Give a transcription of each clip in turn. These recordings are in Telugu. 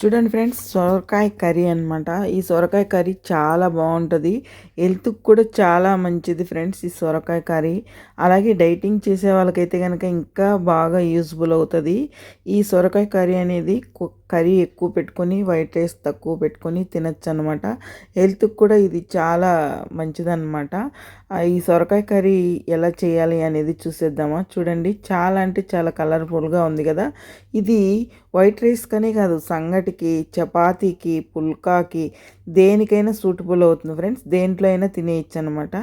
చూడండి ఫ్రెండ్స్ సొరకాయ కర్రీ అనమాట ఈ సొరకాయ కర్రీ చాలా బాగుంటుంది. హెల్త్కి కూడా చాలా మంచిది ఫ్రెండ్స్ ఈ సొరకాయ కర్రీ. అలాగే డైటింగ్ చేసే వాళ్ళకైతే కనుక ఇంకా బాగా యూజ్ఫుల్ అవుతుంది. ఈ సొరకాయ కర్రీ అనేది కర్రీ ఎక్కువ పెట్టుకొని వైట్ రైస్ తక్కువ పెట్టుకొని తినచ్చు అనమాట హెల్త్కి కూడా ఇది చాలా మంచిదన్నమాట. ఈ సొరకాయ కర్రీ ఎలా చేయాలి అనేది చూసేద్దామా. చూడండి చాలా అంటే చాలా కలర్ఫుల్గా ఉంది కదా. ఇది వైట్ రైస్ కనే కాదు సంగటి సంగటికి చపాతీకి పుల్కాకి దేనికైనా సూటబుల్ అవుతుంది ఫ్రెండ్స్. దేంట్లో అయినా తినేయచ్చు అనమాట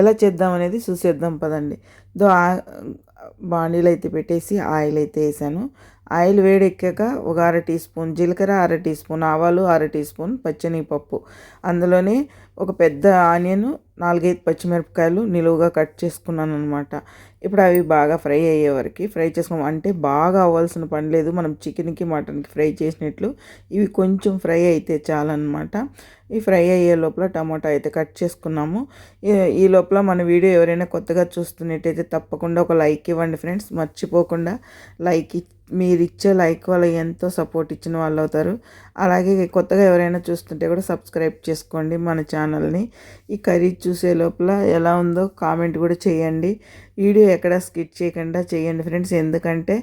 ఎలా చేద్దాం అనేది చూసేద్దాం పదండి. దో బాండీలు అయితే పెట్టేసి ఆయిల్ అయితే వేసాను. ఆయిల్ వేడెక్కాక ఒక అర టీ స్పూన్ జీలకర్ర అర టీ స్పూన్ ఆవాలు అర టీ స్పూన్ పచ్చనిపప్పు. అందులోనే ఒక పెద్ద ఆనియన్ నాలుగైదు పచ్చిమిరపకాయలు నిలువుగా కట్ చేసుకున్నాను అనమాట ఇప్పుడు అవి బాగా ఫ్రై అయ్యే వరకు ఫ్రై చేసుకున్నాం. అంటే బాగా అవ్వాల్సిన పని లేదు. మనం చికెన్కి మటన్కి ఫ్రై చేసినట్లు ఇవి కొంచెం ఫ్రై అయితే చాలన్నమాట. ఈ ఫ్రై అయ్యే లోపల టమాటా అయితే కట్ చేసుకున్నాము. ఈ లోపల మన వీడియో ఎవరైనా కొత్తగా చూస్తున్నట్టయితే తప్పకుండా ఒక లైక్ ఇవ్వండి ఫ్రెండ్స్. మర్చిపోకుండా లైక్ మీరిచ్చే లైక్ వల్ల ఎంతో సపోర్ట్ ఇచ్చిన వాళ్ళు అవుతారు. అలాగే కొత్తగా ఎవరైనా చూస్తుంటే కూడా సబ్స్క్రైబ్ చేసుకోండి మన ఛానల్ని. ఈ కర్రీ చూసే లోపల ఎలా ఉందో కామెంట్ కూడా చేయండి. వీడియో ఎక్కడ స్కిట్ చేయకుండా చేయండి ఫ్రెండ్స్. ఎందుకంటే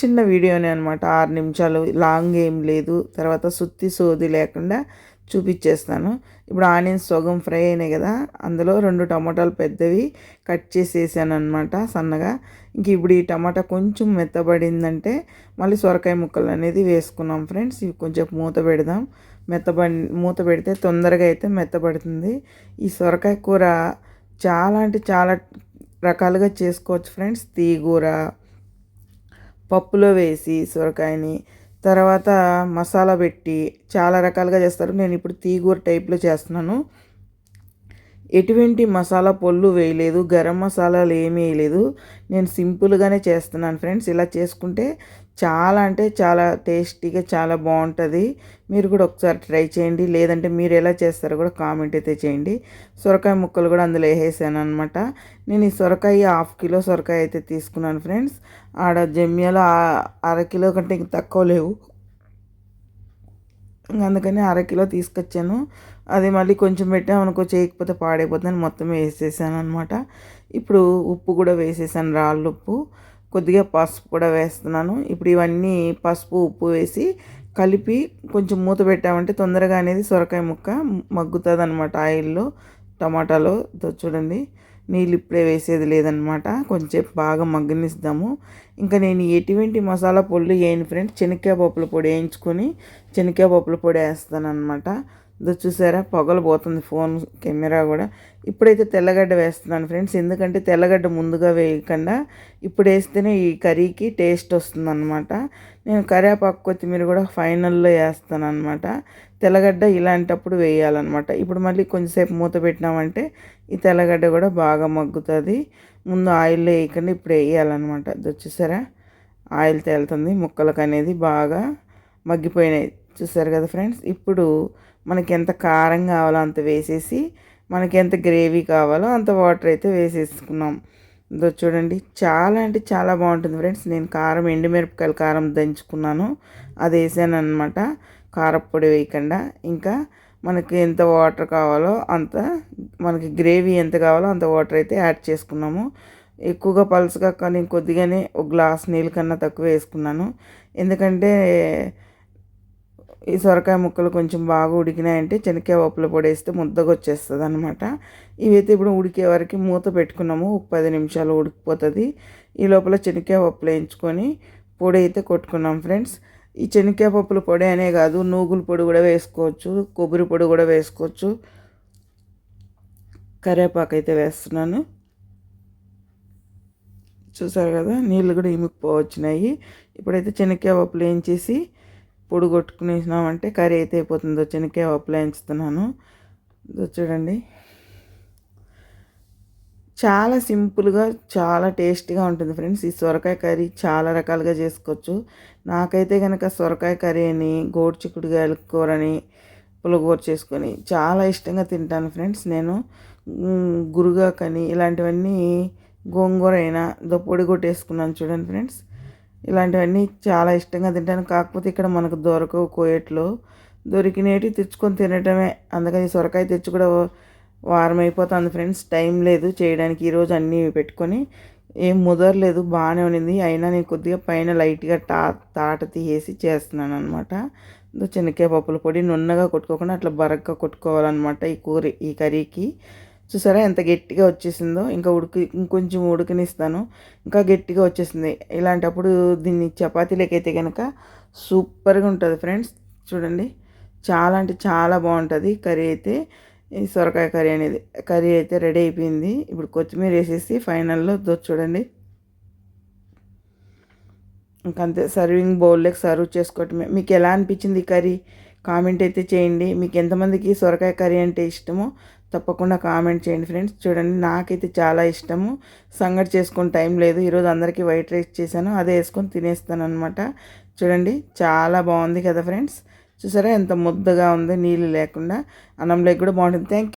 చిన్న వీడియోనే అనమాట ఆరు నిమిషాలు లాంగ్ ఏం లేదు. తర్వాత సుత్తి సోది లేకుండా చూపించేస్తాను ఇప్పుడు ఆనియన్స్ సగం ఫ్రై అయినాయి కదా అందులో రెండు టమాటాలు పెద్దవి కట్ చేసేసాను అనమాట సన్నగా. ఇంక ఇప్పుడు ఈ టమాటా కొంచెం మెత్తబడిందంటే మళ్ళీ సొరకాయ ముక్కలు అనేది వేసుకున్నాం ఫ్రెండ్స్. ఇవి కొంచెం మూత పెడదాం. మెత్తబడి మూత పెడితే తొందరగా అయితే మెత్తబడుతుంది. ఈ సొరకాయ కూర చాలా అంటే చాలా రకాలుగా చేసుకోవచ్చు ఫ్రెండ్స్. తీగూర పప్పులో వేసి సొరకాయని తర్వాత మసాలా పెట్టి చాలా రకాలుగా చేస్తారు. నేను ఇప్పుడు తీగూర టైప్లో చేస్తున్నాను. ఎటువంటి మసాలా పొల్లు వేయలేదు గరం మసాలాలు ఏమీ వేయలేదు. నేను సింపుల్గానే చేస్తున్నాను ఫ్రెండ్స్. ఇలా చేసుకుంటే చాలా అంటే చాలా టేస్టీగా చాలా బాగుంటుంది. మీరు కూడా ఒకసారి ట్రై చేయండి. లేదంటే మీరు ఎలా చేస్తారో కూడా కామెంట్ అయితే చేయండి. సొరకాయ ముక్కలు కూడా అందులో వేసేసాను అనమాట నేను ఈ సొరకాయ హాఫ్ కిలో సొరకాయ అయితే తీసుకున్నాను ఫ్రెండ్స్. ఆడ జమ్యాలో అర కిలో కంటే ఇంక తక్కువ లేవు. అందుకని అరకిలో తీసుకొచ్చాను. అది మళ్ళీ కొంచెం పెట్టామనుకో చేయకపోతే పాడైపోతుందని మొత్తం వేసేసాను అనమాట ఇప్పుడు ఉప్పు కూడా వేసేసాను రాళ్ళు ఉప్పు. కొద్దిగా పసుపు కూడా వేస్తున్నాను. ఇప్పుడు ఇవన్నీ పసుపు ఉప్పు వేసి కలిపి కొంచెం మూత పెట్టామంటే తొందరగా అనేది సొరకాయ ముక్క మగ్గుతుంది అనమాట ఆయిల్లో టమాటాలో. చూడండి. నీళ్ళు ఇప్పుడే వేసేది లేదనమాట. కొంచెం బాగా మగ్గనిస్తాము. ఇంకా నేను ఎటువంటి మసాలా పొళ్ళు వేయను ఫ్రెండ్స్ శనక్కాయ పప్పుల పొడి వేయించుకొని శనక్కాయ పప్పుల పొడి వేస్తాను అనమాట ఇది చూసారా? పొగలు పోతుంది ఫోన్ కెమెరా కూడా. ఇప్పుడైతే తెల్లగడ్డ వేస్తున్నాను ఫ్రెండ్స్. ఎందుకంటే తెల్లగడ్డ ముందుగా వేయకుండా ఇప్పుడు వేస్తేనే ఈ కర్రీకి టేస్ట్ వస్తుంది అనమాట నేను కరివేపాకు కొత్తిమీర కూడా ఫైనల్లో వేస్తాను అనమాట తెల్లగడ్డ ఇలాంటప్పుడు వేయాలన్నమాట. ఇప్పుడు మళ్ళీ కొంచెంసేపు మూత పెట్టినామంటే ఈ తెల్లగడ్డ కూడా బాగా మగ్గుతుంది. ముందు ఆయిల్లో వేయకుండా ఇప్పుడు వేయాలన్నమాట. అది వచ్చేసారా ఆయిల్ తేలుతుంది. ముక్కలకు అనేది బాగా మగ్గిపోయినాయి. చూసారు కదా ఫ్రెండ్స్? ఇప్పుడు మనకి ఎంత కారం కావాలో అంత వేసేసి మనకి ఎంత గ్రేవీ కావాలో అంత వాటర్ అయితే వేసేసుకున్నాం. ఇదో చూడండి చాలా అంటే చాలా బాగుంటుంది ఫ్రెండ్స్. నేను కారం ఎండుమిరపకాయల కారం దంచుకున్నాను. అది వేసాను అనమాట కారపొడి వేయకుండా. ఇంకా మనకి ఎంత వాటర్ కావాలో అంత మనకి గ్రేవీ ఎంత కావాలో అంత వాటర్ అయితే యాడ్ చేసుకున్నాము. ఎక్కువగా పలుసుగా కానీ కొద్దిగానే ఒక గ్లాస్ నీళ్ళ కన్నా తక్కువ వేసుకున్నాను. ఎందుకంటే ఈ సొరకాయ ముక్కలు కొంచెం బాగా ఉడికినాయంటే శనక్కాయ పప్పుల పొడి వేస్తే ముద్దగా వచ్చేస్తుంది అనమాట ఇవైతే ఇప్పుడు ఉడికే వరకు మూత పెట్టుకున్నాము. ఒక పది నిమిషాలు ఉడికిపోతుంది. ఈ లోపల శనక్కాయ పప్పులు వేయించుకొని పొడి అయితే కొట్టుకున్నాం ఫ్రెండ్స్. ఈ శనక్కాయ పప్పుల పొడి అనే కాదు నూగుల పొడి కూడా వేసుకోవచ్చు కొబ్బరి పొడి కూడా వేసుకోవచ్చు. కరివేపాకు అయితే వేస్తున్నాను. చూసారు కదా నీళ్ళు కూడా ఇముక్కుపోవచ్చినాయి. ఇప్పుడైతే శనక్కాయ పప్పులు వేయించేసి పొడి కొట్టుకునేసినామంటే కర్రీ అయితే అయిపోతుందో. శనక్కాయ అప్లయించుతున్నాను చూడండి. చాలా సింపుల్గా చాలా టేస్టీగా ఉంటుంది ఫ్రెండ్స్. ఈ సొరకాయ కర్రీ చాలా రకాలుగా చేసుకోవచ్చు. నాకైతే కనుక సొరకాయ కర్రీ అని గోడు చిక్కుడుకాయల కూరని పులగూర చేసుకొని చాలా ఇష్టంగా తింటాను ఫ్రెండ్స్. నేను గురుగాకని ఇలాంటివన్నీ గోంగూర అయినా పొడి కొట్టేసుకున్నాను చూడండి ఫ్రెండ్స్. ఇలాంటివన్నీ చాలా ఇష్టంగా తింటాను. కాకపోతే ఇక్కడ మనకు దొరకవు కోయట్లో. దొరికినవి తెచ్చుకొని తినటమే. అందుకని సొరకాయ తెచ్చి కూడా వారం అయిపోతుంది ఫ్రెండ్స్. టైం లేదు చేయడానికి. ఈరోజు అన్నీ పెట్టుకొని ఏం ముదరలేదు బాగానే ఉండింది. అయినా నేను కొద్దిగా పైన లైట్గా టా తాట తీసేసి చేస్తున్నాను అనమాట చెనక్కాయ పప్పుల పొడి నున్నగా కొట్టుకోకుండా అట్లా బరగ్గా కొట్టుకోవాలన్నమాట ఈ కూర ఈ కర్రీకి. చూసారా ఎంత గట్టిగా వచ్చేసిందో? ఇంకా ఉడికి ఇంకొంచెం ఉడికినిస్తాను. ఇంకా గట్టిగా వచ్చేసింది. ఇలాంటప్పుడు దీన్ని చపాతీలకైతే కనుక సూపర్గా ఉంటుంది ఫ్రెండ్స్. చూడండి. చాలా అంటే చాలా బాగుంటుంది కర్రీ అయితే. ఈ సొరకాయ కర్రీ అనేది కర్రీ అయితే రెడీ అయిపోయింది. ఇప్పుడు కొత్తిమీర వేసేసి ఫైనల్లో చూడండి. ఇంకంతే సర్వింగ్ బౌల్లోకి సర్వ్ చేసుకోవటమే. మీకు ఎలా అనిపించింది ఈ కర్రీ? కామెంట్ అయితే చేయండి. మీకు ఎంతమందికి సొరకాయ కర్రీ అంటే ఇష్టమో తప్పకుండా కామెంట్ చేయండి ఫ్రెండ్స్. చూడండి నాకైతే చాలా ఇష్టము. సంగటి చేసుకుని టైం లేదు. ఈరోజు అందరికీ వైట్ రైస్ చేశాను. అదే వేసుకొని తినేస్తాను అనమాట చూడండి చాలా బాగుంది కదా ఫ్రెండ్స్. చూసారా ఎంత ముద్దగా ఉంది నీళ్ళు లేకుండా. అన్నంలోకి కూడా బాగుంటుంది. థ్యాంక్